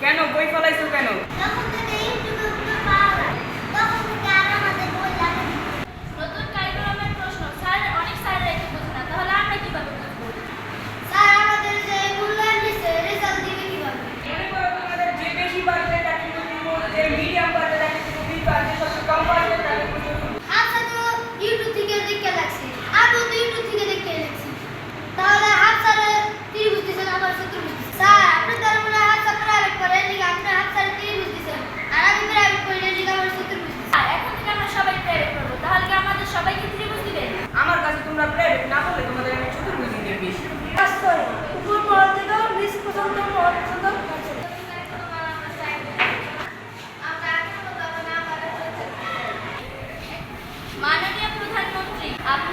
কেন বই ফেলাইছো কেন যখন থেকে ইউটিউবে মাননীয় প্রধানমন্ত্রী আপনি